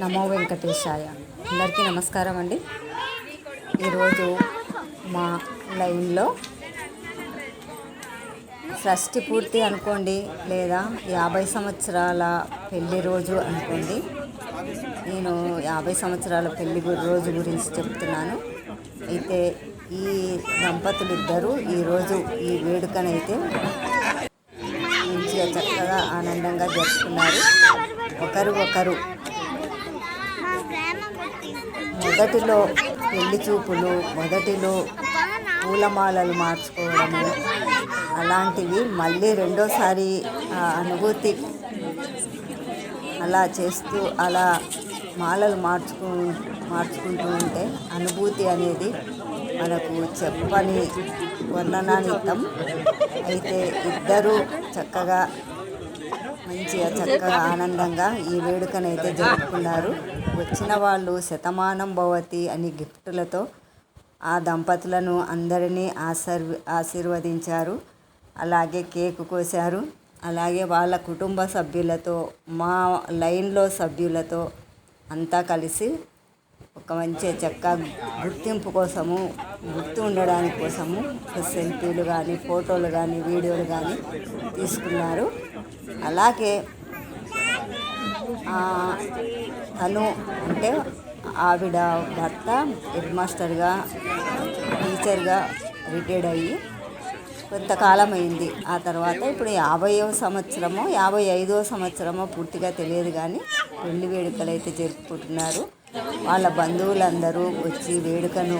నమో వెంకటేశాయ. అందరికీ నమస్కారం అండి. ఈరోజు మా లైన్లో షష్ఠి పూర్తి అనుకోండి లేదా యాభై సంవత్సరాల పెళ్ళి రోజు అనుకోండి. నేను యాభై సంవత్సరాల పెళ్ళి రోజు గురించి చెప్తున్నాను. అయితే ఈ దంపతులు ఇద్దరు ఈరోజు ఈ వేడుకనైతే మంచిగా చక్కగా ఆనందంగా జరుపుకున్నారు. ఒకరు ఒకరు మొదటిలో పెళ్ళి చూపులు మొదటిలో పూలమాలలు మార్చుకోవడము అలాంటివి మళ్ళీ రెండోసారి ఆ అనుభూతి అలా చేస్తూ అలా మాలలు మార్చుకు మార్చుకుంటూ ఉంటే అనుభూతి అనేది మనకు చెప్పని వర్ణనానితం అయితే ఇద్దరూ చక్కగా మంచిగా చక్కగా ఆనందంగా ఈ వేడుకనైతే జరుపుకున్నారు. వచ్చిన వాళ్ళు శతమానం భవతి అని గిఫ్టులతో ఆ దంపతులను అందరినీ ఆశీర్వ ఆశీర్వదించారు. అలాగే కేకు కోశారు. అలాగే వాళ్ళ కుటుంబ సభ్యులతో మా లైన్లో సభ్యులతో అంతా కలిసి ఒక మంచి చెక్క గుర్తింపు కోసము గుర్తు ఉండడానికి కోసము సెల్ఫీలు కానీ ఫోటోలు కానీ వీడియోలు కానీ తీసుకున్నారు. అలాగే అను తను అంటే ఆవిడ భర్త హెడ్ మాస్టర్గా టీచర్గా రిటైర్డ్ అయ్యి కొంతకాలం అయింది. ఆ తర్వాత ఇప్పుడు యాభైవ సంవత్సరమో యాభై ఐదవ సంవత్సరమో పూర్తిగా తెలియదు కానీ పెళ్ళి వేడుకలు అయితే జరుపుకుంటున్నారు. వాళ్ళ బంధువులందరూ వచ్చి వేడుకను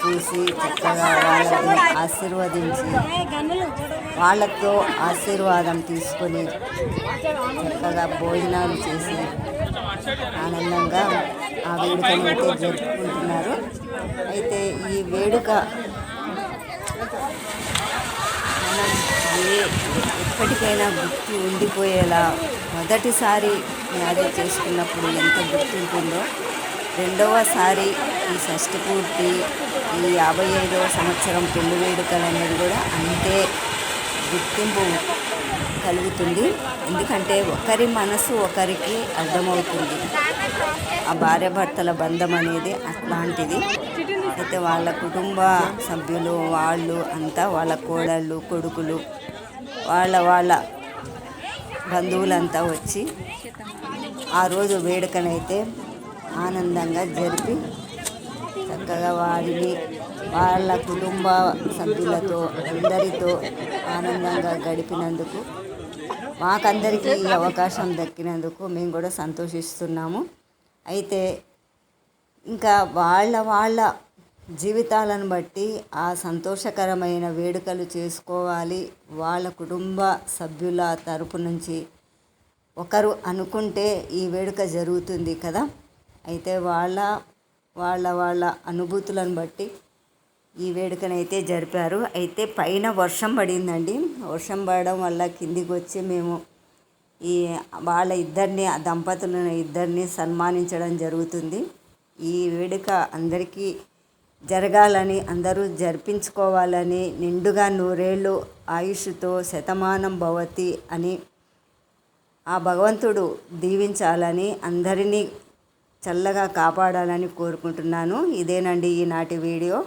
చూసి చక్కగా వాళ్ళని ఆశీర్వదించి వాళ్ళతో ఆశీర్వాదం తీసుకొని చక్కగా భోజనాలు చేసి ఆనందంగా ఆ వేడుకను అయితే జరుపుకుంటున్నారు. అయితే ఈ వేడుక మనం ఏ ఎప్పటికైనా గుర్తు ఉండిపోయేలా మొదటిసారి మ్యారేజ్ చేసుకున్నప్పుడు ఎంత గుర్తుంటుందో రెండవసారి ఈ షష్టి పూర్తి ఈ యాభై ఐదవ సంవత్సరం పెళ్ళి వేడుకలు అనేది కూడా అంతే గుర్తింపు కలుగుతుంది. ఎందుకంటే ఒకరి మనసు ఒకరికి అర్థమవుతుంది. ఆ భార్యాభర్తల బంధం అనేది అట్లాంటిది. అయితే వాళ్ళ కుటుంబ సభ్యులు వాళ్ళు అంతా వాళ్ళ కోడళ్ళు కొడుకులు వాళ్ళ వాళ్ళ బంధువులంతా వచ్చి ఆ రోజు వేడుకనైతే ఆనందంగా జరిపి చక్కగా వారిని వాళ్ళ కుటుంబ సభ్యులతో అందరితో ఆనందంగా గడిపినందుకు మాకందరికీ ఈ అవకాశం దక్కినందుకు మేము కూడా సంతోషిస్తున్నాము. అయితే ఇంకా వాళ్ళ వాళ్ళ జీవితాలను బట్టి ఆ సంతోషకరమైన వేడుకలు చేసుకోవాలి. వాళ్ళ కుటుంబ సభ్యుల తరపు నుంచి ఒకరు అనుకుంటే ఈ వేడుక జరుగుతుంది కదా. అయితే వాళ్ళ వాళ్ళ వాళ్ళ అనుభూతులను బట్టి ఈ వేడుకనైతే జరిపారు. అయితే పైన వర్షం పడిందండి. వర్షం పడడం వల్ల కిందికి వచ్చి మేము ఈ వాళ్ళ ఇద్దరిని ఆ దంపతులను ఇద్దరిని సన్మానించడం జరుగుతుంది. ఈ వేడుక అందరికీ జరగాలని అందరూ జరిపించుకోవాలని నిండుగా నూరేళ్ళు ఆయుష్తో శతమానం భవతి అని ఆ భగవంతుడు దీవించాలని అందరినీ చల్లగా కాపాడాలని కోరుకుంటున్నాను. ఇదేనండి ఈనాటి వీడియో.